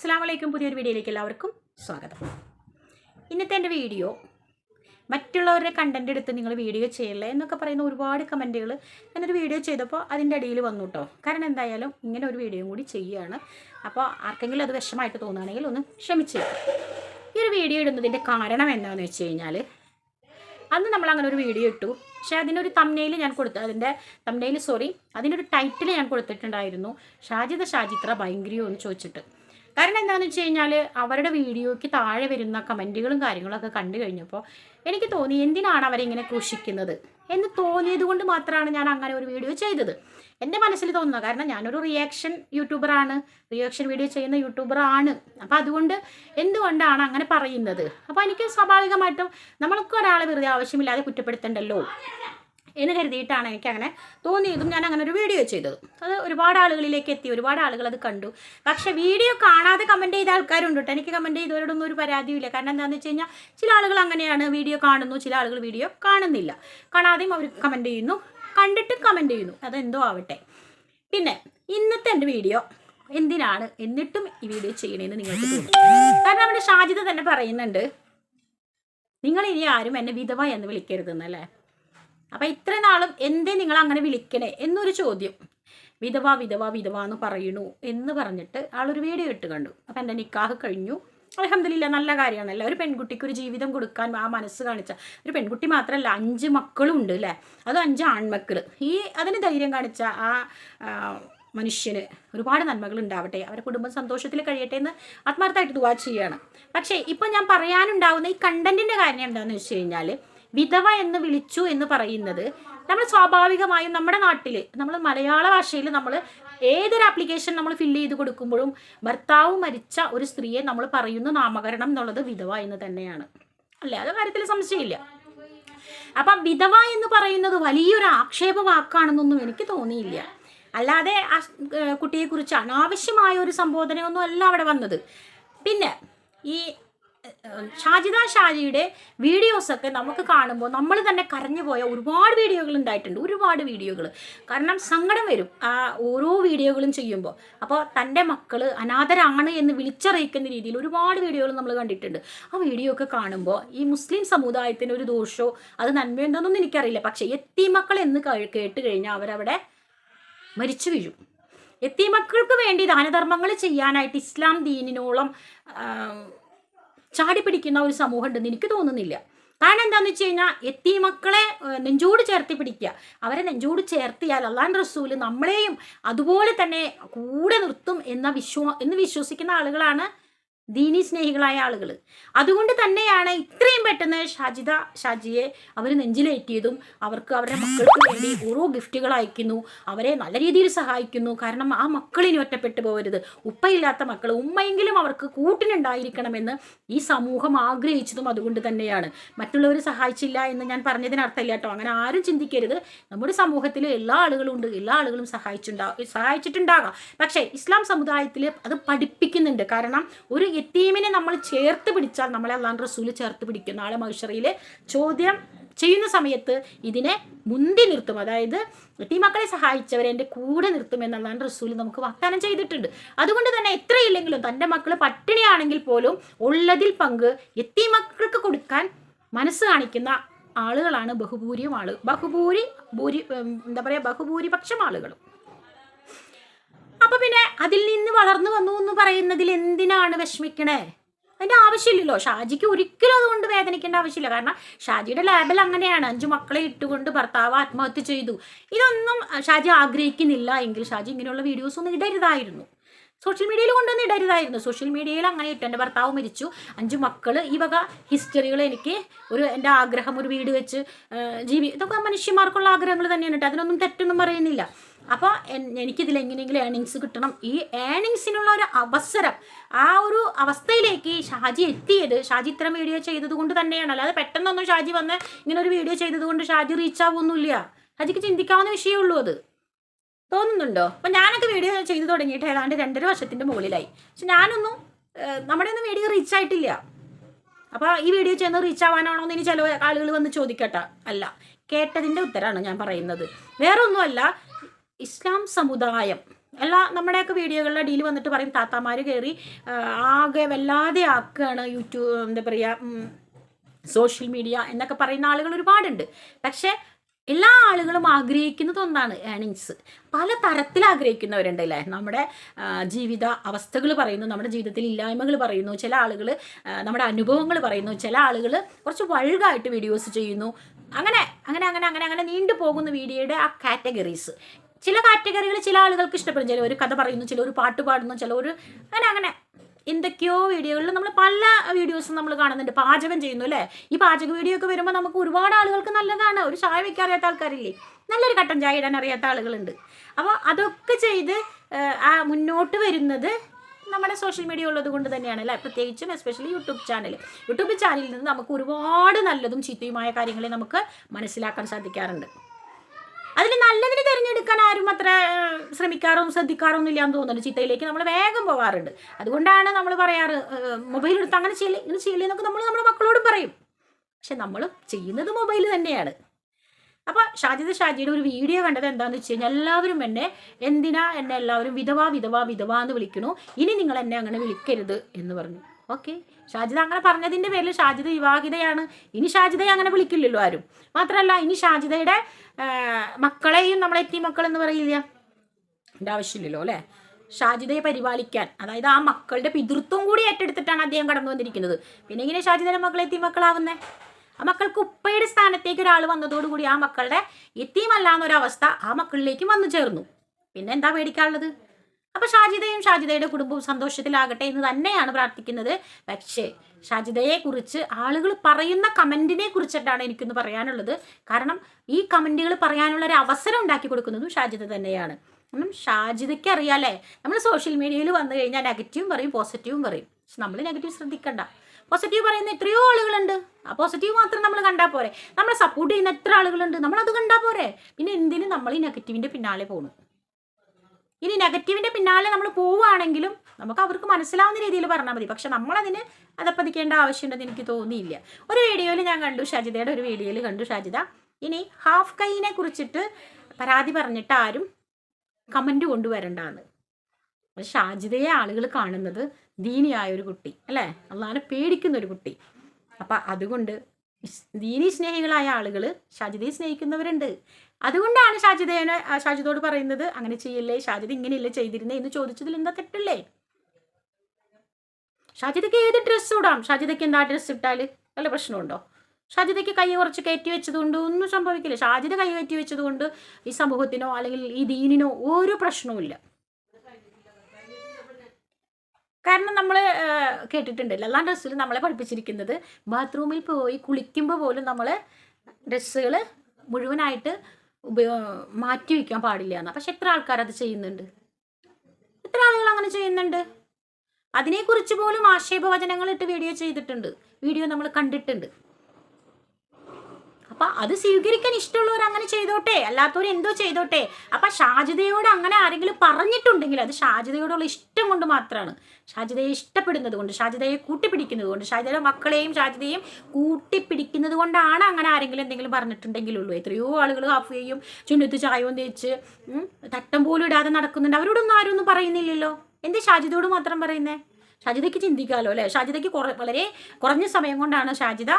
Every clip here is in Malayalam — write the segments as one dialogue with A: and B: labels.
A: അസ്സാം വലൈക്കും പുതിയൊരു വീഡിയോയിലേക്ക് എല്ലാവർക്കും സ്വാഗതം. ഇന്നത്തെ എന്റെ വീഡിയോ മറ്റുള്ളവരുടെ കണ്ടന്റ് എടുത്ത് നിങ്ങൾ വീഡിയോ ചെയ്യല്ലേ എന്നൊക്കെ പറയുന്ന ഒരുപാട് കമന്റുകൾ ഞാനൊരു വീഡിയോ ചെയ്തപ്പോൾ അതിന്റെ അടിയിൽ വന്നു കേട്ടോ കാരണം എന്തായാലും ഇങ്ങനെ ഒരു വീഡിയോ കൂടി ചെയ്യുകയാണ്. അപ്പോൾ ആർക്കെങ്കിലും അത് വിഷമമായിട്ട് തോന്നുകയാണെങ്കിൽ ഒന്ന് ക്ഷമിച്ചു. ഈ ഒരു വീഡിയോ ഇടുന്നതിന്റെ കാരണം എന്താണെന്ന് വെച്ച് കഴിഞ്ഞാൽ അന്ന് നമ്മൾ അങ്ങനെ ഒരു വീഡിയോ ഇട്ടു. പക്ഷേ അതിനൊരു തമ്നയിൽ ഞാൻ കൊടുത്തു അതിന്റെ തമ്നയിൽ സോറി അതിനൊരു ടൈറ്റിൽ ഞാൻ കൊടുത്തിട്ടുണ്ടായിരുന്നു. ഷാജിദ ഷാജിത്ര ഭയങ്കരയോ എന്ന് ചോദിച്ചിട്ട്. കാരണം എന്താണെന്ന് വെച്ച് കഴിഞ്ഞാൽ അവരുടെ വീഡിയോയ്ക്ക് താഴെ വരുന്ന കമന്റുകളും കാര്യങ്ങളൊക്കെ കണ്ടു കഴിഞ്ഞപ്പോൾ എനിക്ക് തോന്നി എന്തിനാണ് അവരിങ്ങനെ ക്രൂശിക്കുന്നത് എന്ന് തോന്നിയത് കൊണ്ട് മാത്രമാണ് ഞാൻ അങ്ങനെ ഒരു വീഡിയോ ചെയ്തത്. എന്റെ മനസ്സിൽ തോന്നുന്നത് കാരണം ഞാനൊരു റിയാക്ഷൻ യൂട്യൂബറാണ് റിയാക്ഷൻ വീഡിയോ ചെയ്യുന്ന യൂട്യൂബറാണ് അപ്പോൾ അതുകൊണ്ട് എന്തുകൊണ്ടാണ് അങ്ങനെ പറയുന്നത്? അപ്പോൾ എനിക്ക് സ്വാഭാവികമായിട്ടും നമ്മൾക്ക് ഒരാളെ വെറുതെ ആവശ്യമില്ലാതെ കുറ്റപ്പെടുത്തണ്ടല്ലോ. എന്ന് കരുതിയിട്ടാണ് എനിക്ക് അങ്ങനെ തോന്നിയതും ഞാൻ അങ്ങനെ ഒരു വീഡിയോ ചെയ്തത്. അത് ഒരുപാട് ആളുകളിലേക്ക് എത്തി ഒരുപാട് ആളുകൾ അത് കണ്ടു. പക്ഷേ വീഡിയോ കാണാതെ കമന്റ് ചെയ്ത ആൾക്കാരുണ്ട് കേട്ടോ. എനിക്ക് കമന്റ് ചെയ്തവരോടൊന്നും ഒരു പരാതിയില്ല കാരണം എന്താണെന്ന് വെച്ച് കഴിഞ്ഞാൽ ചില ആളുകൾ അങ്ങനെയാണ് വീഡിയോ കാണുന്നു ചില ആളുകൾ വീഡിയോ കാണുന്നില്ല. കാണാതെയും അവർ കമന്റ് ചെയ്യുന്നു കണ്ടിട്ടും കമന്റ് ചെയ്യുന്നു. അതെന്തോ ആവട്ടെ. പിന്നെ ഇന്നത്തെ എന്റെ വീഡിയോ എന്തിനാണ് എന്നിട്ടും ഈ വീഡിയോ ചെയ്യണേന്ന് നിങ്ങൾക്ക് തോന്നും കാരണം നമ്മുടെ ഷാജിത തന്നെ പറയുന്നുണ്ട് നിങ്ങൾ ഇനി ആരും എന്നെ വിധവ എന്ന് വിളിക്കരുതെന്നല്ലേ? അപ്പം ഇത്ര നാളും എന്തേ നിങ്ങൾ അങ്ങനെ വിളിക്കണേ എന്നൊരു ചോദ്യം. വിധവ വിധവ വിധവ എന്ന് പറയണു എന്ന് പറഞ്ഞിട്ട് ആളൊരു വീഡിയോ ഇട്ട് കണ്ടു. അപ്പം എന്റെ നിക്കാഹ് കഴിഞ്ഞു. അലഹമില്ല നല്ല കാര്യമാണല്ലേ ഒരു പെൺകുട്ടിക്ക് ഒരു ജീവിതം കൊടുക്കാൻ ആ മനസ്സ് കാണിച്ച ഒരു പെൺകുട്ടി മാത്രമല്ല അഞ്ച് മക്കളും ഉണ്ട് അല്ലേ? അത് അഞ്ച് ആൺമക്കൾ ഈ അതിന് ധൈര്യം കാണിച്ച ആ മനുഷ്യന് ഒരുപാട് നന്മകൾ ഉണ്ടാവട്ടെ. അവരുടെ കുടുംബം സന്തോഷത്തിൽ കഴിയട്ടെ എന്ന് ആത്മാർത്ഥമായിട്ട് ദുവാ ചെയ്യുകയാണ് പക്ഷേ ഇപ്പം ഞാൻ പറയാനുണ്ടാവുന്ന ഈ കണ്ടന്റിന്റെ കാര്യം എന്താണെന്ന് വെച്ച് കഴിഞ്ഞാൽ വിധവ എന്ന് വിളിച്ചു എന്ന് പറയുന്നത് നമ്മൾ സ്വാഭാവികമായും നമ്മുടെ നാട്ടിൽ നമ്മൾ മലയാള ഭാഷയിൽ നമ്മൾ ഏതൊരു ആപ്ലിക്കേഷൻ നമ്മൾ ഫില്ല് ചെയ്ത് കൊടുക്കുമ്പോഴും ഭർത്താവ് മരിച്ച ഒരു സ്ത്രീയെ നമ്മൾ പറയുന്ന നാമകരണം എന്നുള്ളത് വിധവ എന്ന് തന്നെയാണ്. അല്ലേ? അത് കാര്യത്തിൽ സംശയമില്ല. അപ്പം വിധവ എന്ന് പറയുന്നത് വലിയൊരു ആക്ഷേപ വാക്കാണെന്നൊന്നും എനിക്ക് തോന്നിയില്ല. അല്ലാതെ ആ കുട്ടിയെക്കുറിച്ച് അനാവശ്യമായ ഒരു സംബോധനയൊന്നും അല്ല അവിടെ വന്നത്. പിന്നെ ഈ ഷാജിദ ഷാജിയുടെ വീഡിയോസൊക്കെ നമുക്ക് കാണുമ്പോൾ നമ്മൾ തന്നെ കരഞ്ഞു പോയ ഒരുപാട് വീഡിയോകൾ ഉണ്ടായിട്ടുണ്ട്. ഒരുപാട് വീഡിയോകൾ. കാരണം സങ്കടം വരും. ആ ഓരോ വീഡിയോകളും ചെയ്യുമ്പോൾ. അപ്പോൾ തന്റെ മക്കൾ അനാഥരാണ് എന്ന് വിളിച്ചറിയിക്കുന്ന രീതിയിൽ ഒരുപാട് വീഡിയോകൾ നമ്മൾ കണ്ടിട്ടുണ്ട്. ആ വീഡിയോ ഒക്കെ കാണുമ്പോൾ ഈ മുസ്ലിം സമുദായത്തിന് ഒരു ദോഷമോ അത് നന്മയുണ്ടോന്നൊന്നും എനിക്കറിയില്ല. പക്ഷേ എത്തിമക്കൾ എന്ന് കഴി- കേട്ട് കഴിഞ്ഞാൽ അവരവിടെ മരിച്ചു വീഴും. എത്തി മക്കൾക്ക് വേണ്ടി ദാനധർമ്മങ്ങൾ ചെയ്യാനായിട്ട് ഇസ്ലാം ദീനിനോളം ചാടി പിടിക്കുന്ന ഒരു സമൂഹം ഉണ്ടെന്ന് എനിക്ക് തോന്നുന്നില്ല. കാരണം എന്താണെന്ന് വെച്ച് കഴിഞ്ഞാൽ എത്തി മക്കളെ നെഞ്ചോട് ചേർത്തി പിടിക്കുക അവരെ നെഞ്ചോട് ചേർത്തിയാൽ അള്ളാൻ റസൂൽ നമ്മളെയും അതുപോലെ തന്നെ കൂടെ നിർത്തും എന്ന വിശ്വ എന്ന് വിശ്വസിക്കുന്ന ആളുകളാണ് ദീനി സ്നേഹികളായ ആളുകൾ അതുകൊണ്ട് തന്നെയാണ് ഇത്രയും പെട്ടെന്ന് ഷാജിദ ഷാജിയെ അവർ നെഞ്ചിലേറ്റിയതും അവർക്ക് അവരുടെ മക്കൾക്ക് വേണ്ടി ഓരോ ഗിഫ്റ്റുകൾ അയക്കുന്നു അവരെ നല്ല രീതിയിൽ സഹായിക്കുന്നു. കാരണം ആ മക്കളിനി ഒറ്റപ്പെട്ടു പോകരുത് ഉപ്പയില്ലാത്ത മക്കൾ ഉമ്മയെങ്കിലും അവർക്ക് കൂട്ടിനുണ്ടായിരിക്കണമെന്ന് ഈ സമൂഹം ആഗ്രഹിച്ചതും അതുകൊണ്ട് തന്നെയാണ്. മറ്റുള്ളവർ സഹായിച്ചില്ല എന്ന് ഞാൻ പറഞ്ഞതിനർത്ഥമില്ല കേട്ടോ. അങ്ങനെ ആരും ചിന്തിക്കരുത്. നമ്മുടെ സമൂഹത്തിൽ എല്ലാ ആളുകളും ഉണ്ട്. എല്ലാ ആളുകളും സഹായിച്ചിട്ടുണ്ടാ സഹായിച്ചിട്ടുണ്ടാകാം. പക്ഷേ ഇസ്ലാം സമുദായത്തിൽ അത് പഠിപ്പിക്കുന്നുണ്ട്. കാരണം ഒരു യത്തീമിനെ നമ്മൾ ചേർത്ത് പിടിച്ചാൽ നമ്മളെ അള്ളാൻ റസൂൽ ചേർത്ത് പിടിക്കും. നാളെ മഹിഷറയിൽ ചോദ്യം ചെയ്യുന്ന സമയത്ത് ഇതിനെ മുന്തി നിർത്തും. അതായത് എത്തിമക്കളെ സഹായിച്ചവരെ എന്റെ കൂടെ നിർത്തും എന്ന് എന്നുള്ളതാണ് റസൂൽ നമുക്ക് വാഗ്ദാനം ചെയ്തിട്ടുണ്ട്. അതുകൊണ്ട് തന്നെ എത്രയില്ലെങ്കിലും തന്റെ മക്കൾ പട്ടിണിയാണെങ്കിൽ പോലും ഉള്ളതിൽ പങ്ക് എത്തിമക്കൾക്ക് കൊടുക്കാൻ മനസ്സ് കാണിക്കുന്ന ആളുകളാണ് ബഹുഭൂരിയും ആൾ. ബഹുഭൂരി ഭൂരി എന്താ പറയുക ബഹുഭൂരിപക്ഷം ആളുകളും. അപ്പൊ പിന്നെ അതിൽ നിന്ന് വളർന്നു വന്നു എന്ന് പറയുന്നതിൽ എന്തിനാണ് വിഷമിക്കണേ? അതിന്റെ ആവശ്യമില്ലല്ലോ. ഷാജിക്ക് ഒരിക്കലും അതുകൊണ്ട് വേദനിക്കേണ്ട ആവശ്യമില്ല. കാരണം ഷാജിയുടെ ലാബിൽ അങ്ങനെയാണ്. അഞ്ചു മക്കളെ ഇട്ടുകൊണ്ട് ഭർത്താവ് ആത്മഹത്യ ചെയ്തു. ഇതൊന്നും ഷാജി ആഗ്രഹിക്കുന്നില്ല എങ്കിൽ ഷാജി ഇങ്ങനെയുള്ള വീഡിയോസ് ഒന്നും ഇടരുതായിരുന്നു. സോഷ്യൽ മീഡിയയിൽ കൊണ്ടുവന്ന് ഇടരുതായിരുന്നു. സോഷ്യൽ മീഡിയയിൽ അങ്ങനെ ഇട്ടു. എന്റെ ഭർത്താവ് മരിച്ചു. അഞ്ച് മക്കൾ ഈ വക ഹിസ്റ്ററികൾ എനിക്ക് ഒരു എന്റെ ആഗ്രഹം ഒരു വീട് വെച്ച് ജീവി ഇതൊക്കെ മനുഷ്യന്മാർക്കുള്ള ആഗ്രഹങ്ങൾ തന്നെയാണ്. കേട്ടോ. അതിനൊന്നും തെറ്റൊന്നും പറയുന്നില്ല. അപ്പോൾ എനിക്കിതിൽ എങ്ങനെയെങ്കിലും ഏണിങ്സ് കിട്ടണം. ഈ ഏണിങ്സിനുള്ള ഒരു അവസരം ആ ഒരു അവസ്ഥയിലേക്ക് ഷാജി എത്തിയത് ഷാജി ഇത്തരം വീഡിയോ ചെയ്തത് കൊണ്ട് തന്നെയാണ്. അല്ലാതെ പെട്ടെന്നൊന്നും ഷാജി വന്ന് ഇങ്ങനെ ഒരു വീഡിയോ ചെയ്തത് കൊണ്ട് ഷാജി റീച്ച് ആവുമൊന്നുമില്ല. ഷാജിക്ക് ചിന്തിക്കാവുന്ന വിഷയമേ ഉള്ളൂ അത്. തോന്നുന്നുണ്ടോ? അപ്പം ഞാനൊക്കെ വീഡിയോ ചെയ്തു തുടങ്ങിയിട്ട് ഏതാണ്ട് രണ്ടര വർഷത്തിന്റെ മുകളിലായി. പക്ഷെ ഞാനൊന്നും നമ്മുടെ ഒന്നും വീഡിയോ റീച്ച് ആയിട്ടില്ല. അപ്പോൾ ഈ വീഡിയോ ചെയ്യുന്നത് റീച്ച് ആവാനാണോ എന്ന് ഇനി ചില ആളുകൾ വന്ന് ചോദിക്കട്ടെ അല്ല. കേട്ടതിന്റെ ഉത്തരമാണ് ഞാൻ പറയുന്നത്. വേറെ ഒന്നുമല്ല ഇസ്ലാം സമുദായം അല്ല നമ്മുടെയൊക്കെ വീഡിയോകളിലെ അടിയിൽ വന്നിട്ട് പറയും താത്താമാർ കയറി ആകെ വല്ലാതെ ആക്കുകയാണ് യൂട്യൂബ് എന്താ പറയുക സോഷ്യൽ മീഡിയ എന്നൊക്കെ പറയുന്ന ആളുകൾ ഒരുപാടുണ്ട്. പക്ഷേ എല്ലാ ആളുകളും ആഗ്രഹിക്കുന്നത് ഒന്നാണ് ഏണിങ്സ് പല തരത്തിൽ ആഗ്രഹിക്കുന്നവരുണ്ട് അല്ലേ? നമ്മുടെ ജീവിത അവസ്ഥകൾ പറയുന്നു നമ്മുടെ ജീവിതത്തിൽ ഇല്ലായ്മകൾ പറയുന്നു ചില ആളുകൾ നമ്മുടെ അനുഭവങ്ങൾ പറയുന്നു ചില ആളുകൾ കുറച്ച് വഴുകായിട്ട് വീഡിയോസ് ചെയ്യുന്നു. അങ്ങനെ അങ്ങനെ അങ്ങനെ അങ്ങനെ അങ്ങനെ നീണ്ടു പോകുന്ന വീഡിയോയുടെ ആ കാറ്റഗറീസ് ചില കാറ്റഗറികൾ ചില ആളുകൾക്ക് ഇഷ്ടപ്പെടും. ചില ഒരു കഥ പറയുന്നു ചില ഒരു പാട്ട് പാടുന്നു ചില ഒരു അങ്ങനെ അങ്ങനെ. എന്തൊക്കെയോ വീഡിയോകളിൽ നമ്മൾ പല വീഡിയോസും നമ്മൾ കാണുന്നുണ്ട്. പാചകം ചെയ്യുന്നു അല്ലേ? ഈ പാചക വീഡിയോ ഒക്കെ വരുമ്പോൾ നമുക്ക് ഒരുപാട് ആളുകൾക്ക് നല്ലതാണ്. ഒരു ചായ വെക്കാൻ അറിയാത്ത ആൾക്കാരില്ലേ? നല്ലൊരു കട്ടൻ ചായ ഇടാൻ അറിയാത്ത ആളുകളുണ്ട്. അപ്പോൾ അതൊക്കെ ചെയ്ത് ആ മുന്നോട്ട് വരുന്നത് നമ്മുടെ സോഷ്യൽ മീഡിയ ഉള്ളത് കൊണ്ട് തന്നെയാണ് അല്ലേ? പ്രത്യേകിച്ചും എസ്പെഷ്യലി യൂട്യൂബ് ചാനൽ യൂട്യൂബ് ചാനലിൽ നിന്ന് നമുക്ക് ഒരുപാട് നല്ലതും ചീത്തയുമായ കാര്യങ്ങളെ നമുക്ക് മനസ്സിലാക്കാൻ സാധിക്കാറുണ്ട്. അതിൽ നല്ലതിന് തിരഞ്ഞെടുക്കാൻ ആരും അത്ര ഏഹ്, ശ്രമിക്കാറൊന്നും ശ്രദ്ധിക്കാറൊന്നും ഇല്ലാന്ന് തോന്നുന്നു ചിത്തയിലേക്ക്. നമ്മൾ വേഗം പോകാറുണ്ട്. അതുകൊണ്ടാണ് നമ്മൾ പറയാറ് മൊബൈൽ എടുത്ത് അങ്ങനെ ചെയ്യൽ ഇങ്ങനെ ചെയ്യൽ എന്നൊക്കെ നമ്മൾ നമ്മുടെ മക്കളോടും പറയും. പക്ഷെ നമ്മൾ ചെയ്യുന്നത് മൊബൈൽ തന്നെയാണ്. അപ്പോൾ ഷാജിദ് ഷാജിയുടെ ഒരു വീഡിയോ കണ്ടത് എന്താണെന്ന് വെച്ച് കഴിഞ്ഞാൽ എല്ലാവരും എന്നെ എന്തിനാ എന്നെ എല്ലാവരും വിധവാ വിധവാ വിധവാ എന്ന് വിളിക്കണു. ഇനി നിങ്ങൾ എന്നെ അങ്ങനെ വിളിക്കരുത് എന്ന് പറഞ്ഞു. ഓക്കെ. ഷാജിദ അങ്ങനെ പറഞ്ഞതിന്റെ പേരിൽ ഷാജിദ വിവാഹിതയാണ്. ഇനി ഷാജിദയെ അങ്ങനെ വിളിക്കില്ലല്ലോ ആരും. മാത്രമല്ല ഇനി ഷാജിദയുടെ മക്കളെയും നമ്മളെ എത്തി മക്കൾ എന്ന് പറയില്ല. എന്റെ ആവശ്യമില്ലല്ലോ അല്ലേ? ഷാജിദയെ പരിപാലിക്കാൻ. അതായത് ആ മക്കളുടെ പിതൃത്വം കൂടി ഏറ്റെടുത്തിട്ടാണ് അദ്ദേഹം കടന്നു വന്നിരിക്കുന്നത് പിന്നെ ഇങ്ങനെ ഷാജിദയുടെ മക്കളെ എത്തി മക്കളാവുന്നേ? ആ മക്കൾക്ക് ഉപ്പയുടെ സ്ഥാനത്തേക്ക് ഒരാൾ വന്നതോടുകൂടി ആ മക്കളുടെ എത്തിയുമല്ല എന്നൊരവസ്ഥ ആ മക്കളിലേക്കും വന്നു ചേർന്നു. പിന്നെ എന്താ പേടിക്കാനുള്ളത്? അപ്പൊ ഷാജിദയും ഷാജിദയുടെ കുടുംബവും സന്തോഷത്തിലാകട്ടെ എന്ന് തന്നെയാണ് പ്രാർത്ഥിക്കുന്നത്. പക്ഷേ ഷാജിദയെ കുറിച്ച് ആളുകൾ പറയുന്ന കമന്റിനെ കുറിച്ചിട്ടാണ് എനിക്കൊന്ന് പറയാനുള്ളത്. കാരണം ഈ കമന്റുകൾ പറയാനുള്ള ഒരു അവസരം ഉണ്ടാക്കി കൊടുക്കുന്നതും ഷാജിദ തന്നെയാണ്. കാരണം ഷാജിദയ്ക്ക് അറിയാലേ നമ്മൾ സോഷ്യൽ മീഡിയയിൽ വന്നു കഴിഞ്ഞാൽ നെഗറ്റീവും പറയും പോസിറ്റീവും പറയും. പക്ഷെ നമ്മൾ നെഗറ്റീവ് ശ്രദ്ധിക്കണ്ട. പോസിറ്റീവ് പറയുന്ന എത്രയോ ആളുകളുണ്ട്. ആ പോസിറ്റീവ് മാത്രം നമ്മൾ കണ്ടാൽ പോരെ. നമ്മളെ സപ്പോർട്ട് ചെയ്യുന്ന എത്ര ആളുകളുണ്ട്. നമ്മൾ അത് കണ്ടാൽ പോരെ. പിന്നെ എന്തിനും നമ്മൾ ഈ നെഗറ്റീവിന്റെ പിന്നാലെ പോകണം ഇനി നെഗറ്റീവിന്റെ പിന്നാലെ നമ്മൾ പോവുകയാണെങ്കിലും നമുക്ക് അവർക്ക് മനസ്സിലാവുന്ന രീതിയിൽ പറഞ്ഞാൽ മതി. പക്ഷെ നമ്മളതിന് അതപ്പതിക്കേണ്ട ആവശ്യമുണ്ടെന്ന് എനിക്ക് തോന്നിയില്ല. ഒരു വീഡിയോയിൽ ഞാൻ കണ്ടു ഷാജിതയുടെ ഒരു വീഡിയോയിൽ കണ്ടു ഷാജിത. ഇനി ഹാഫ് കൈനെ കുറിച്ചിട്ട് പരാതി പറഞ്ഞിട്ട് ആരും കമന്റ് കൊണ്ടുവരണ്ടാന്ന്. ഷാജിതയെ ആളുകൾ കാണുന്നത് ദീനിയായ ഒരു കുട്ടി അല്ലേ? അള്ളാനെ പേടിക്കുന്ന ഒരു കുട്ടി. അപ്പം അതുകൊണ്ട് ദീനി സ്നേഹികളായ ആളുകൾ ഷാജിതയെ സ്നേഹിക്കുന്നവരുണ്ട്. അതുകൊണ്ടാണ് ഷാജിദേനെ ഷാജിദോട് പറയുന്നത് അങ്ങനെ ചെയ്യല്ലേ ഷാജിദ് ഇങ്ങനെയല്ലേ ചെയ്തിരുന്നേ? എന്ന് ചോദിച്ചതിൽ എന്താ തെറ്റല്ലേ? ഷാജിദയ്ക്ക് ഏത് ഡ്രസ്സ് ഇടാം ഷാജിദയ്ക്ക് എന്താ ഡ്രസ്സ് ഇട്ടാൽ നല്ല പ്രശ്നമുണ്ടോ? ഷാജിദയ്ക്ക് കൈ കുറച്ച് കയറ്റി വെച്ചതുകൊണ്ട് ഒന്നും സംഭവിക്കില്ല. ഷാജിദ കൈ കയറ്റി വെച്ചതുകൊണ്ട് ഈ സമൂഹത്തിനോ അല്ലെങ്കിൽ ഈ ദീനിനോ ഒരു പ്രശ്നവുമില്ല. കാരണം നമ്മൾ കേട്ടിട്ടുണ്ട് എല്ലാ ഡ്രസ്സിലും നമ്മളെ പഠിപ്പിച്ചിരിക്കുന്നത് ബാത്റൂമിൽ പോയി കുളിക്കുമ്പോൾ പോലും നമ്മൾ ഡ്രസ്സുകൾ മുഴുവനായിട്ട് ഉപയോ മാറ്റി വയ്ക്കാൻ പാടില്ല എന്നാ പക്ഷെ എത്ര ആൾക്കാർ അത് ചെയ്യുന്നുണ്ട്? എത്ര ആളുകൾ അങ്ങനെ ചെയ്യുന്നുണ്ട്? അതിനെക്കുറിച്ച് പോലും ആക്ഷേപവചനങ്ങൾ ഇട്ട് വീഡിയോ ചെയ്തിട്ടുണ്ട്. വീഡിയോ നമ്മൾ കണ്ടിട്ടുണ്ട്. അപ്പൊ അത് സ്വീകരിക്കാൻ ഇഷ്ടമുള്ളവർ അങ്ങനെ ചെയ്തോട്ടെ അല്ലാത്തവർ എന്തോ ചെയ്തോട്ടെ. അപ്പൊ ഷാജിതയോട് അങ്ങനെ ആരെങ്കിലും പറഞ്ഞിട്ടുണ്ടെങ്കിൽ അത് ഷാജിതയോടുള്ള ഇഷ്ടം കൊണ്ട് മാത്രമാണ് ഷാജിതയെ ഇഷ്ടപ്പെടുന്നത് കൊണ്ട് ഷാജിതയെ കൂട്ടിപ്പിടിക്കുന്നത് കൊണ്ട് ഷാജിതയുടെ മക്കളെയും ഷാജിതയും കൂട്ടിപ്പിടിക്കുന്നത് കൊണ്ടാണ് അങ്ങനെ ആരെങ്കിലും എന്തെങ്കിലും പറഞ്ഞിട്ടുണ്ടെങ്കിലുള്ളൂ. എത്രയോ ആളുകൾ ചെയ്യും ചുണ്ടത്ത് ചായവും തേച്ച് തട്ടം പോലും ഇടാതെ നടക്കുന്നുണ്ട്. അവരോടൊന്നും ആരും ഒന്നും പറയുന്നില്ലല്ലോ. എന്ത് ഷാജിതയോട് മാത്രം പറയുന്നേ? ഷാജിതയ്ക്ക് ചിന്തിക്കാമല്ലോ അല്ലേ? ഷാജിതയ്ക്ക് വളരെ കുറഞ്ഞ സമയം കൊണ്ടാണ് ഷാജിത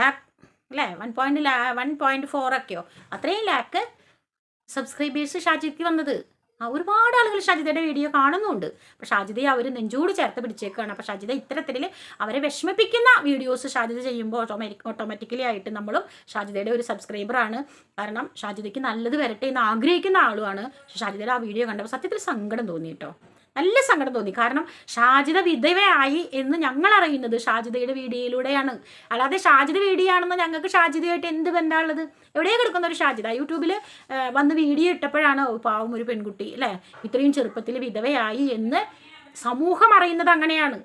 A: ലാക്ക് അല്ലേ? One point one point four ഒക്കെയോ? അത്രയും ലാക്ക് സബ്സ്ക്രൈബേഴ്സ് ഷാജിദ്ക്ക് വന്നത്. ഒരുപാട് ആളുകൾ ഷാജിദയുടെ വീഡിയോ കാണുന്നുണ്ട്. അപ്പോൾ ഷാജിദയെ അവർ നെഞ്ചോട് ചേർത്ത് പിടിച്ചേക്കുകയാണ് അപ്പോൾ ഷാജിദ ഇത്തരത്തിൽ അവരെ വിഷമിപ്പിക്കുന്ന വീഡിയോസ് ഷാജിദ ചെയ്യുമ്പോൾ ഓട്ടോമാറ്റിക് ഓട്ടോമാറ്റിക്കലി ആയിട്ട് നമ്മളും ഷാജിദയുടെ ഒരു സബ്സ്ക്രൈബറാണ് കാരണം ഷാജിദയ്ക്ക് നല്ലത് വരട്ടെ എന്ന് ആഗ്രഹിക്കുന്ന ആളുമാണ്. പക്ഷേ ഷാജിദയുടെ ആ വീഡിയോ കണ്ടപ്പോൾ സത്യത്തിൽ സങ്കടം തോന്നി കേട്ടോ നല്ല സങ്കടം തോന്നി. കാരണം ഷാജിത വിധവയായി എന്ന് ഞങ്ങൾ അറിയുന്നത് ഷാജിതയുടെ വീഡിയോയിലൂടെയാണ്. അല്ലാതെ ഷാജിത വീഡിയാണെന്ന് ഞങ്ങൾക്ക് ഷാജിതയായിട്ട് എന്ത് ബന്ധമുള്ളത്? എവിടെ കിടക്കുന്ന ഒരു ഷാജിത? യൂട്യൂബിൽ വന്ന് വീഡിയോ ഇട്ടപ്പോഴാണ് പാവം ഒരു പെൺകുട്ടി അല്ലേ? ഇത്രയും ചെറുപ്പത്തിൽ വിധവയായി എന്ന് സമൂഹം അറിയുന്നത് അങ്ങനെയാണ്.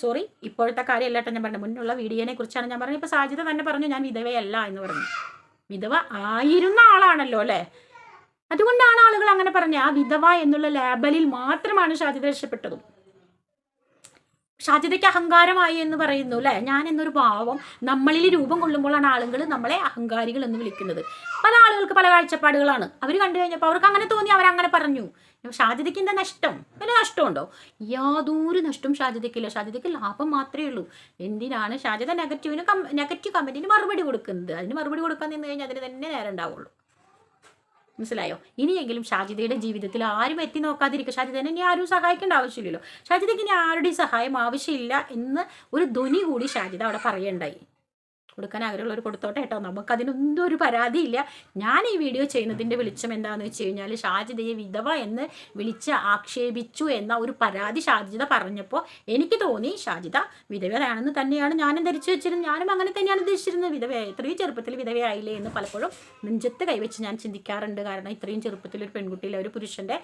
A: സോറി ഇപ്പോഴത്തെ കാര്യമല്ല കേട്ടോ ഞാൻ പറഞ്ഞത്. മുന്നുള്ള വീഡിയോനെ കുറിച്ചാണ് ഞാൻ പറഞ്ഞത്. ഇപ്പോൾ സാജിത തന്നെ പറഞ്ഞു ഞാൻ വിധവയല്ല എന്ന് പറഞ്ഞു. വിധവ ആയിരുന്ന ആളാണല്ലോ അല്ലേ? അതുകൊണ്ടാണ് ആളുകൾ അങ്ങനെ പറഞ്ഞത് ആ വിധവ എന്നുള്ള ലേബലിൽ മാത്രമാണ് ഷാജിത രക്ഷപ്പെട്ടതും. ഷാജിതയ്ക്ക് അഹങ്കാരമായി എന്ന് പറയുന്നു അല്ലേ? ഞാൻ എന്നൊരു ഭാവം നമ്മളിൽ രൂപം കൊള്ളുമ്പോഴാണ് ആളുകൾ നമ്മളെ അഹങ്കാരികൾ എന്ന് വിളിക്കുന്നത്. പല ആളുകൾക്ക് പല കാഴ്ചപ്പാടുകളാണ്. അവർ കണ്ടു കഴിഞ്ഞപ്പോൾ അവർക്ക് അങ്ങനെ തോന്നി അവരങ്ങനെ പറഞ്ഞു. ഷാജിതയ്ക്ക് എന്താ നഷ്ടം? വല്ല നഷ്ടമുണ്ടോ? യാതൊരു നഷ്ടവും ഷാജിതയ്ക്കില്ല ഷാജിതയ്ക്ക് ലാഭം മാത്രമേ ഉള്ളൂ. എന്തിനാണ് ഷാജിത നെഗറ്റീവിന് കം നെഗറ്റീവ് കമന്റിന് മറുപടി കൊടുക്കുന്നത്? അതിന് മറുപടി കൊടുക്കാൻ നിന്ന് കഴിഞ്ഞാൽ അതിന് തന്നെ നേരം ഉണ്ടാവുള്ളൂ. മനസ്സിലായോ? ഇനിയെങ്കിലും ഷാജിതയുടെ ജീവിതത്തിൽ ആരും എത്തി നോക്കാതിരിക്കുക. ഷാജിദനെ ഇനി ആരും സഹായിക്കേണ്ട ആവശ്യമില്ലല്ലോ. ഷാജിതയ്ക്ക് ഇനി ആരുടെയും സഹായം ആവശ്യമില്ല എന്ന് ഒരു ധ്വനി കൂടി ഷാജിത അവിടെ പറയണ്ടായി കൊടുക്കാൻ ആഗ്രഹമുള്ളവർ കൊടുത്തോട്ടെ കേട്ടോ. നമുക്കതിനൊന്നും ഒരു പരാതിയില്ല. ഞാൻ ഈ വീഡിയോ ചെയ്യുന്നതിന്റെ വെളിച്ചം എന്താണെന്ന് വെച്ച് കഴിഞ്ഞാൽ ഷാജിതയെ വിധവ എന്ന് വിളിച്ച് ആക്ഷേപിച്ചു എന്ന ഒരു പരാതി ഷാജിത പറഞ്ഞപ്പോൾ എനിക്ക് തോന്നി ഷാജിത വിധവയാണെന്ന് തന്നെയാണ് ഞാനും ധരിച്ചു വെച്ചിരുന്നത്. ഞാനും അങ്ങനെ തന്നെയാണ് ഉദ്ദേശിച്ചിരുന്നത്. വിധവ ഇത്രയും ചെറുപ്പത്തിൽ വിധവയായില്ലേ എന്ന് പലപ്പോഴും നെഞ്ചത്ത് കൈവച്ച് ഞാൻ ചിന്തിക്കാറുണ്ട്. കാരണം ഇത്രയും ചെറുപ്പത്തിൽ ഒരു പെൺകുട്ടിയിലെ ഒരു പുരുഷന്റെ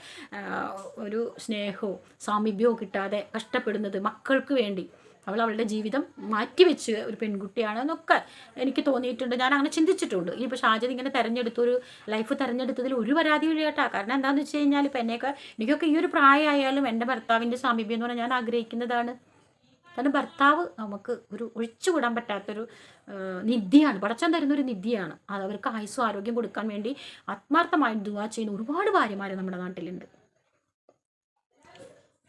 A: ഒരു സ്നേഹവും സാമീപ്യവും കിട്ടാതെ കഷ്ടപ്പെടുന്നത് മക്കൾക്ക് വേണ്ടി. അവൾ അവളുടെ ജീവിതം മാറ്റിവെച്ച് ഒരു പെൺകുട്ടിയാണ് എന്നൊക്കെ എനിക്ക് തോന്നിയിട്ടുണ്ട്. ഞാൻ അങ്ങനെ ചിന്തിച്ചിട്ടുണ്ട്. ഇപ്പോൾ ഷാജിദ് ഇങ്ങനെ തിരഞ്ഞെടുത്തൊരു ലൈഫ് തെരഞ്ഞെടുത്തതിൽ ഒരു പരാതി കേട്ടോ. കാരണം എന്താണെന്ന് വെച്ച് കഴിഞ്ഞാൽ ഇപ്പം എന്നെയൊക്കെ എനിക്കൊക്കെ ഈ ഒരു പ്രായമായാലും എന്റെ ഭർത്താവിന്റെ സാമീപ്യം എന്ന് പറഞ്ഞാൽ ഞാൻ ആഗ്രഹിക്കുന്നതാണ്. കാരണം ഭർത്താവ് നമുക്ക് ഒരു ഒഴിച്ചുകൂടാൻ പറ്റാത്തൊരു നിധിയാണ്. പടച്ചാൻ തരുന്നൊരു നിധിയാണ്. അത് അവർക്ക് ആയുസ്സും ആരോഗ്യം കൊടുക്കാൻ വേണ്ടി ആത്മാർത്ഥമായി ദുവാ ചെയ്യുന്ന ഒരുപാട് ഭാര്യമാർ നമ്മുടെ നാട്ടിലുണ്ട്.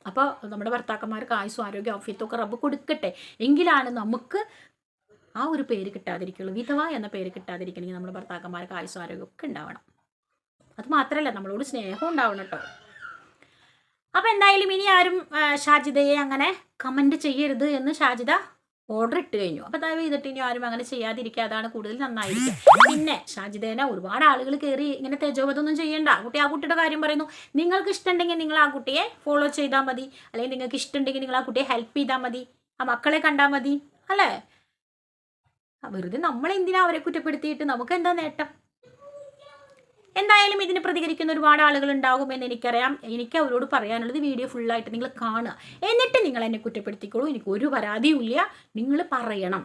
A: അപ്പോൾ നമ്മുടെ ഭർത്താക്കന്മാർക്ക് ആയുസ്സും ആരോഗ്യം ഔഫിയത്തൊക്കെ റബ്ബ് കൊടുക്കട്ടെ. എങ്കിലാണ് നമുക്ക് ആ ഒരു പേര് കിട്ടാതിരിക്കുള്ളൂ. വിധവ എന്ന പേര് കിട്ടാതിരിക്കണമെങ്കിൽ നമ്മുടെ ഭർത്താക്കന്മാർക്ക് ആയുസ്സും ആരോഗ്യം ഒക്കെ ഉണ്ടാവണം. അത് മാത്രമല്ല നമ്മളോട് സ്നേഹം ഉണ്ടാവണം കേട്ടോ അപ്പോൾ എന്തായാലും ഇനി ആരും ഷാജിദയെ അങ്ങനെ കമന്റ് ചെയ്യരുത് എന്ന് ഷാജിദ ഓർഡർ ഇട്ട് കഴിഞ്ഞു. അപ്പോൾ ദയവ് ചെയ്തിട്ട് ഇനി ആരും അങ്ങനെ ചെയ്യാതിരിക്കുക. അതാണ് കൂടുതൽ നന്നായിരിക്കുക. പിന്നെ ഷാജിദേന ഒരുപാട് ആളുകൾ കയറി ഇങ്ങനെ തെജോബതൊന്നും ചെയ്യണ്ട. കുട്ടി ആ കുട്ടിയുടെ കാര്യം പറയുന്നു. നിങ്ങൾക്ക് ഇഷ്ടമുണ്ടെങ്കിൽ നിങ്ങൾ ആ കുട്ടിയെ ഫോളോ ചെയ്താൽ മതി. അല്ലെങ്കിൽ നിങ്ങൾക്ക് ഇഷ്ടമുണ്ടെങ്കിൽ നിങ്ങൾ ആ കുട്ടിയെ ഹെൽപ്പ് ചെയ്താൽ മതി. ആ മക്കളെ കണ്ടാൽ മതി. അല്ലേ? വെറുതെ നമ്മളെന്തിനാ അവരെ കുറ്റപ്പെടുത്തിയിട്ട്? നമുക്ക് എന്താ നേട്ടം? എന്തായാലും ഇതിന് പ്രതികരിക്കുന്ന ഒരുപാട് ആളുകൾ ഉണ്ടാകും എന്ന് എനിക്കറിയാം. എനിക്ക് അവരോട് പറയാനുള്ളത് വീഡിയോ ഫുള്ളായിട്ട് നിങ്ങൾ കാണുക. എന്നിട്ട് നിങ്ങൾ എന്നെ കുറ്റപ്പെടുത്തിക്കോളൂ. എനിക്ക് ഒരു പരാതിയുമില്ല നിങ്ങൾ പറയണം.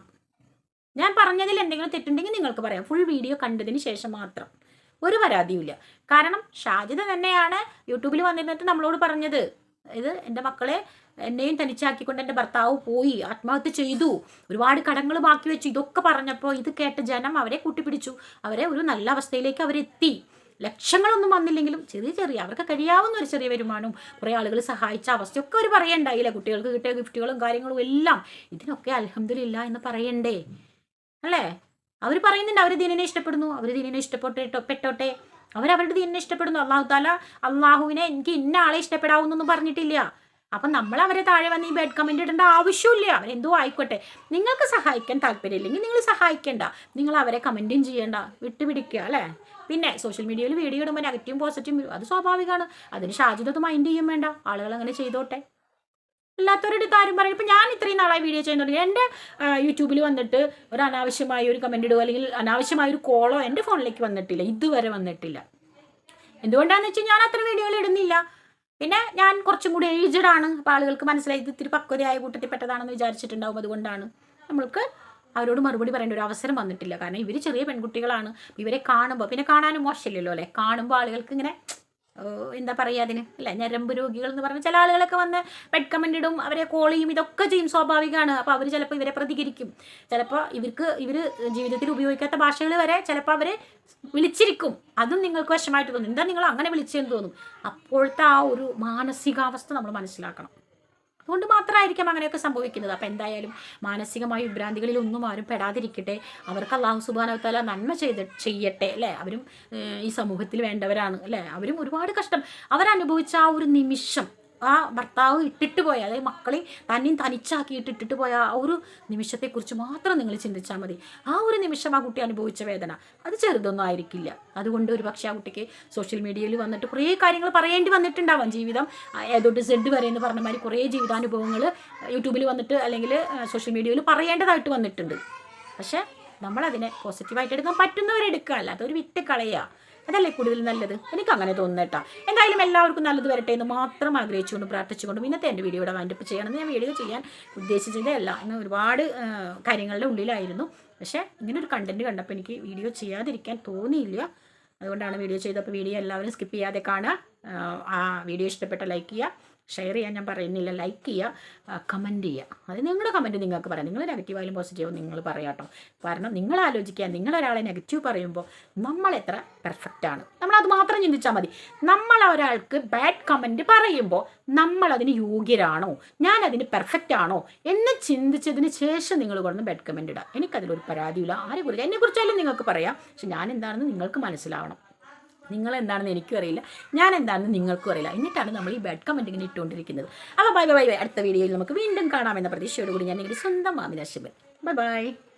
A: ഞാൻ പറഞ്ഞതിൽ എന്തെങ്കിലും തെറ്റുണ്ടെങ്കിൽ നിങ്ങൾക്ക് പറയാം. ഫുൾ വീഡിയോ കണ്ടതിന് ശേഷം മാത്രം. ഒരു പരാതിയുമില്ല കാരണം ഷാജിദ തന്നെയാണ് യൂട്യൂബിൽ വന്നിരുന്നിട്ട് നമ്മളോട് പറഞ്ഞത്. ഇത് എന്റെ മക്കളെ എന്നെയും തനിച്ചാക്കിക്കൊണ്ട് എന്റെ ഭർത്താവ് പോയി ആത്മഹത്യ ചെയ്തു ഒരുപാട് കടങ്ങൾ ബാക്കി വെച്ചു ഇതൊക്കെ പറഞ്ഞപ്പോൾ ഇത് കേട്ട ജനം അവരെ കൂട്ടിപ്പിടിച്ചു. അവരെ ഒരു നല്ല അവസ്ഥയിലേക്ക് അവരെത്തി. ലക്ഷങ്ങളൊന്നും വന്നില്ലെങ്കിലും ചെറിയ ചെറിയ അവർക്ക് കഴിയാവുന്ന ഒരു ചെറിയ വരുമാനവും കുറേ ആളുകൾ സഹായിച്ച അവസ്ഥയൊക്കെ അവർ പറയണ്ടായില്ല. കുട്ടികൾക്ക് കിട്ടിയ ഗിഫ്റ്റുകളും കാര്യങ്ങളും എല്ലാം. ഇതിനൊക്കെ അലഹമില്ല എന്ന് പറയണ്ടേ? അല്ലേ? അവർ പറയുന്നുണ്ട് അവർ ദീനിനെ ഇഷ്ടപ്പെടുന്നു. അവർ ദീനിനെ ഇഷ്ടപ്പെട്ടോ പെട്ടോട്ടെ. അവരവരുടെ ദീനിനെ ഇഷ്ടപ്പെടുന്നു. അള്ളാഹു താല അള്ളാഹുവിനെ എനിക്ക് ഇന്ന ആളെ ഇഷ്ടപ്പെടാവുന്നൊന്നും പറഞ്ഞിട്ടില്ല. അപ്പം നമ്മൾ അവരെ താഴെ വന്ന് ഈ ബെഡ് കമന്റ് ഇടേണ്ട ആവശ്യമില്ല. അവരെന്തോ ആയിക്കോട്ടെ. നിങ്ങൾക്ക് സഹായിക്കാൻ താല്പര്യമില്ലെങ്കിൽ നിങ്ങൾ സഹായിക്കേണ്ട. നിങ്ങൾ അവരെ കമന്റും ചെയ്യേണ്ട. വിട്ടുപിടിക്കുക അല്ലേ? പിന്നെ സോഷ്യൽ മീഡിയയിൽ വീഡിയോ ഇടുമ്പോൾ നെഗറ്റീവും പോസിറ്റീവും അത് സ്വാഭാവികമാണ്. അതിന് ഷാജിദത്ത് മൈൻഡ് ചെയ്യും വേണ്ട. ആളുകൾ അങ്ങനെ ചെയ്തോട്ടെ. അല്ലാത്തവരുടെ കാര്യം പറയും ഇപ്പം ഞാൻ ഇത്രയും നാളായി വീഡിയോ ചെയ്യുന്നുണ്ട് എന്റെ യൂട്യൂബിൽ വന്നിട്ട് ഒരു അനാവശ്യമായ ഒരു കമന്റ് ഇടുക അല്ലെങ്കിൽ അനാവശ്യമായ ഒരു കോളോ എന്റെ ഫോണിലേക്ക് വന്നിട്ടില്ല. ഇതുവരെ വന്നിട്ടില്ല. എന്തുകൊണ്ടാണെന്ന് വെച്ചാൽ ഞാൻ അത്ര വീഡിയോകൾ ഇടുന്നില്ല. പിന്നെ ഞാൻ കുറച്ചും കൂടി ഏജ്ഡ് ആണ്. അപ്പോൾ ആളുകൾക്ക് മനസ്സിലായി ഇത് ഇത്തിരി പക്വതയായ കൂട്ടത്തിൽ പെട്ടതാണെന്ന് വിചാരിച്ചിട്ടുണ്ടാവും. അതുകൊണ്ടാണ് നമ്മൾക്ക് അവരോട് മറുപടി പറയേണ്ട ഒരു അവസരം വന്നിട്ടില്ല. കാരണം ഇവർ ചെറിയ പെൺകുട്ടികളാണ്. ഇവരെ കാണുമ്പോൾ പിന്നെ കാണാനും മോശമില്ലല്ലോ അല്ലേ? കാണുമ്പോൾ ആളുകൾക്ക് ഇങ്ങനെ എന്താ പറയുക അതിന്? അല്ല ഞരമ്പ് രോഗികൾ എന്ന് പറഞ്ഞ ചില ആളുകളൊക്കെ വന്ന് ബെഡ് കമന്റ് ഇടും അവരെ കോൾ ചെയ്യും ഇതൊക്കെ ചെയ്യും സ്വാഭാവികമാണ് അപ്പോൾ അവർ ചിലപ്പോൾ ഇവരെ പ്രതികരിക്കും. ചിലപ്പോൾ ഇവർക്ക് ഇവർ ജീവിതത്തിൽ ഉപയോഗിക്കാത്ത ഭാഷകൾ വരെ ചിലപ്പോൾ അവർ വിളിച്ചിരിക്കും. അതും നിങ്ങൾക്ക് വിഷമായിട്ട് തോന്നും. എന്താ നിങ്ങൾ അങ്ങനെ വിളിച്ചതെന്ന് തോന്നും? അപ്പോഴത്തെ ആ ഒരു മാനസികാവസ്ഥ നമ്മൾ മനസ്സിലാക്കണം. അതുകൊണ്ട് മാത്രമായിരിക്കാം അങ്ങനെയൊക്കെ സംഭവിക്കുന്നത്. അപ്പോൾ എന്തായാലും മാനസികമായ വിഭ്രാന്തികളിൽ ഒന്നും ആരും പെടാതിരിക്കട്ടെ. അവർക്ക് അള്ളാഹു സുബാനവത്താല നന്മ ചെയ്ത് ചെയ്യട്ടെ അല്ലേ? അവരും ഈ സമൂഹത്തിൽ വേണ്ടവരാണ് അല്ലേ? അവരും ഒരുപാട് കഷ്ടം. അവരനുഭവിച്ച ആ ഒരു നിമിഷം ആ ഭർത്താവ് ഇട്ടിട്ട് പോയ അതായത് മക്കളെ തന്നെയും തനിച്ചാക്കിയിട്ട് ഇട്ടിട്ട് പോയ ആ ഒരു നിമിഷത്തെക്കുറിച്ച് മാത്രം നിങ്ങൾ ചിന്തിച്ചാൽ മതി. ആ ഒരു നിമിഷം ആ കുട്ടി അനുഭവിച്ച വേദന അത് ചെറുതൊന്നും ആയിരിക്കില്ല. അതുകൊണ്ട് ഒരു പക്ഷേ ആ കുട്ടിക്ക് സോഷ്യൽ മീഡിയയിൽ വന്നിട്ട് കുറേ കാര്യങ്ങൾ പറയേണ്ടി വന്നിട്ടുണ്ടാവാം ജീവിതം. ഏതോട്ട് സെഡ് വരെ എന്ന് പറഞ്ഞ മാതിരി കുറേ ജീവിതാനുഭവങ്ങൾ യൂട്യൂബിൽ വന്നിട്ട് അല്ലെങ്കിൽ സോഷ്യൽ മീഡിയയിൽ പറയേണ്ടതായിട്ട് വന്നിട്ടുണ്ട്. പക്ഷേ നമ്മളതിനെ പോസിറ്റീവായിട്ട് എടുക്കാൻ പറ്റുന്നവരെടുക്കുക അല്ലാതെ ഒരു വിറ്റ് കളയുക അതല്ലേ കൂടുതൽ നല്ലത്? എനിക്ക് അങ്ങനെ തോന്നുന്നേട്ടാ. എന്തായാലും എല്ലാവർക്കും നല്ലത് വരട്ടെ എന്ന് മാത്രം ആഗ്രഹിച്ചുകൊണ്ട് പ്രാർത്ഥിച്ചുകൊണ്ടും ഇന്നത്തെ എന്റെ വീഡിയോയുടെ വൈൻഡപ്പ് ചെയ്യണമെന്ന് ഞാൻ വീഡിയോ ചെയ്യാൻ ഉദ്ദേശിച്ചതല്ല ഇന്ന് ഒരുപാട് കാര്യങ്ങളുടെ ഉള്ളിലായിരുന്നു. പക്ഷേ ഇങ്ങനെ ഒരു കണ്ടന്റ് കണ്ടപ്പോൾ എനിക്ക് വീഡിയോ ചെയ്യാതിരിക്കാൻ തോന്നിയില്ല. അതുകൊണ്ടാണ് വീഡിയോ ചെയ്തപ്പോൾ വീഡിയോ എല്ലാവരും സ്കിപ്പ് ചെയ്യാതെ കാണുക. ആ വീഡിയോ ഇഷ്ടപ്പെട്ട ലൈക്ക് ചെയ്യുക. ഷെയർ ചെയ്യാൻ ഞാൻ പറയുന്നില്ല. ലൈക്ക് ചെയ്യുക കമന്റ് ചെയ്യുക. അത് നിങ്ങളുടെ കമന്റ് നിങ്ങൾക്ക് പറയാം. നിങ്ങൾ നെഗറ്റീവായാലും പോസിറ്റീവും നിങ്ങൾ പറയാട്ടോ കാരണം നിങ്ങൾ ആലോചിക്കുക നിങ്ങളൊരാളെ നെഗറ്റീവ് പറയുമ്പോൾ നമ്മൾ എത്ര പെർഫെക്റ്റ് ആണ്. നമ്മളത് മാത്രം ചിന്തിച്ചാൽ മതി. നമ്മൾ ഒരാൾക്ക് ബാഡ് കമന്റ് പറയുമ്പോൾ നമ്മളതിന് യോഗ്യരാണോ? ഞാൻ അതിന് പെർഫെക്റ്റ് ആണോ? എന്ന് ചിന്തിച്ചതിന് ശേഷം നിങ്ങൾ കൊണ്ടുവന്ന് ബാഡ് കമന്റ് ഇടുക. എനിക്കതിലൊരു പരാതിയില്ല ആരെക്കുറിച്ച്? എന്നെക്കുറിച്ചായാലും നിങ്ങൾക്ക് പറയാം. പക്ഷെ ഞാൻ എന്താണെന്ന് നിങ്ങൾക്ക് മനസ്സിലാവണം. നിങ്ങൾ എന്താണെന്ന് എനിക്കും അറിയില്ല. ഞാൻ എന്താണെന്ന് നിങ്ങൾക്കും അറിയില്ല. എന്നിട്ടാണ് നമ്മൾ ഈ ബാഡ് കമന്റ് ഇങ്ങനെ ഇട്ടുകൊണ്ടിരിക്കുന്നത്. അപ്പോൾ ബൈ ബൈ ബൈ അടുത്ത വീഡിയോയിൽ നമുക്ക് വീണ്ടും കാണാമെന്ന പ്രതീക്ഷയോടുകൂടി ഞാൻ എനിക്ക് സ്വന്തം മാമിനാശം ബൈ ബൈ